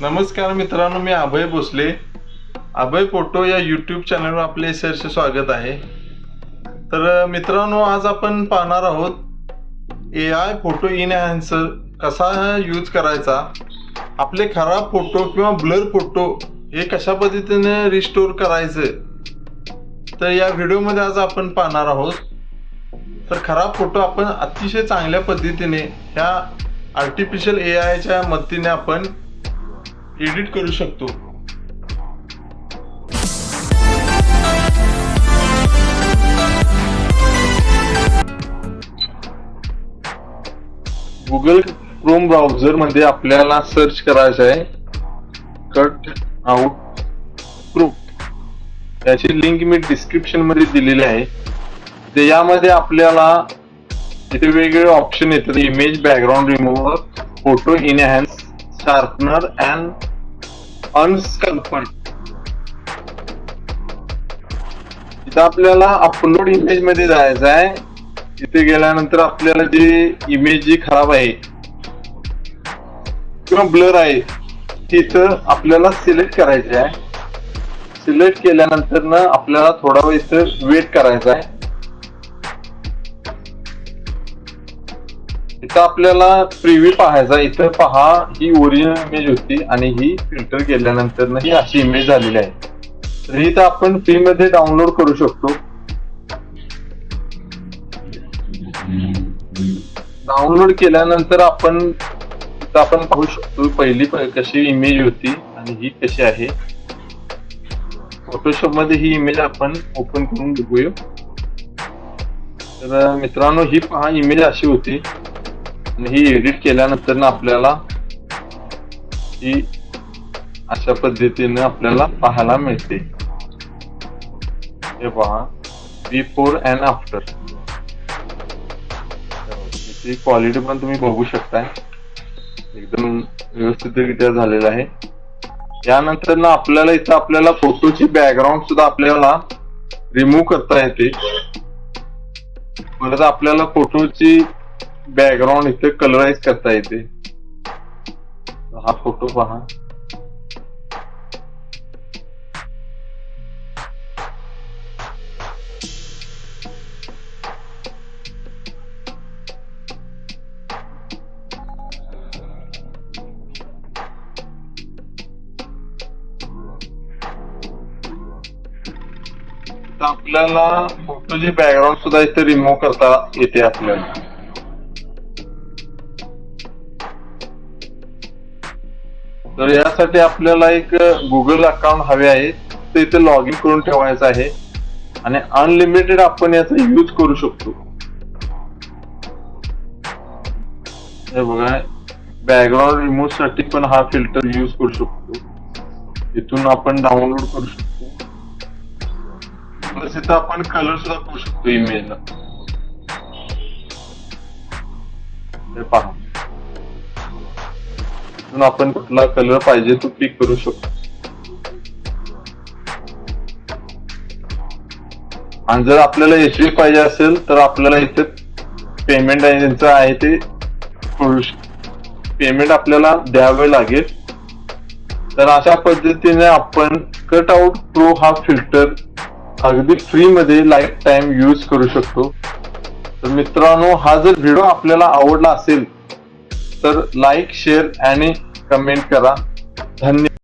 नमस्कार मित्रांनो मी अभय भोसले. अभय फोटो या यूट्यूब चॅनलवर आपले सरसे स्वागत आहे. तर मित्रांनो आज आपण पाहणार आहोत ए आय फोटो इनहॅन्सर कसा यूज करायचा आपले खराब फोटो किंवा ब्लर फोटो हे कशा पद्धतीने रिस्टोर करायचं तर या व्हिडिओमध्ये आज आपण पाहणार आहोत. तर खराब फोटो आपण अतिशय चांगल्या पद्धतीने ह्या आर्टिफिशियल ए आयच्या मदतीने आपण एडिट करू शकतो. गुगल क्रोम ब्राउझरमध्ये आपल्याला सर्च करायचं आहे. कट आउट क्रोम याची लिंक मी डिस्क्रिप्शनमध्ये दिलेली आहे. ते यामध्ये आपल्याला इथे वेगवेगळे ऑप्शन येतात. Image background remover photo enhance sharpener and अनस्कल्पन इथं आपल्याला अपलोड इमेजमध्ये जायचं आहे. इथे गेल्यानंतर आपल्याला जी इमेज जी खराब आहे किंवा ब्लर आहे तिथं आपल्याला सिलेक्ट करायचे आहे. सिलेक्ट केल्यानंतर ना आपल्याला थोडा वेळ इथं वेट करायचा आहे. इथं आपल्याला प्रिव्ह्यू पाहायचा इथं पहा ही ओरिजिनल इमेज होती आणि ही फिल्टर केल्यानंतर ही अशी इमेज झालेली आहे. तर ही तर आपण फ्री मध्ये डाउनलोड करू शकतो. डाउनलोड केल्यानंतर आपण आपण पाहू शकतो पहिली कशी इमेज होती आणि ही कशी आहे. फोटोशॉपमध्ये ही इमेज आपण ओपन करून बघूया. तर मित्रांनो ही पहा इमेज अशी होती. आणि ही एडिट केल्यानंतर ना आपल्याला ही अशा पद्धतीने आपल्याला पाहायला मिळते. हे पहा बिफोर अँड आफ्टर त्याची क्वालिटी पण तुम्ही बघू शकताय. एकदम व्यवस्थितरित्या झालेलं आहे. यानंतर ना आपल्याला इथं आपल्याला फोटोची बॅकग्राऊंड सुद्धा आपल्याला रिमूव्ह करता येते. परत आपल्याला फोटोची बॅकग्राऊंड इथे कलराईज करता येते हा फोटो पहा. तर आपल्याला फोटोची बॅकग्राऊंड सुद्धा इथे रिमूव्ह करता येते आपल्याला. तर यासाठी आपल्याला एक गुगल अकाउंट हवे आहे. तर इथे लॉग इन करून ठेवायचं आहे. आणि अनलिमिटेड आपण याचा यूज करू शकतो. हे बघा बॅकग्राऊंड रिमूव्हसाठी पण हा फिल्टर यूज करू शकतो. इथून आपण डाउनलोड करू शकतो. प्लस इथं आपण कलर सुद्धा करू शकतो इमेजला हे पहा. इथून आपण कुठला कलर पाहिजे तो पिक करू शकतो. आणि जर आपल्याला एच डी पाहिजे असेल तर आपल्याला इथे पेमेंट ज्यांचं आहे ते करू पेमेंट आपल्याला द्यावे लागेल. तर अशा पद्धतीने आपण कट आउट प्रो हा फिल्टर अगदी फ्री मध्ये लाईफ टाइम यूज करू शकतो. तर मित्रांनो हा जर व्हिडिओ आपल्याला आवडला असेल तर लाईक शेअर आणि कमेंट करा. धन्यवाद.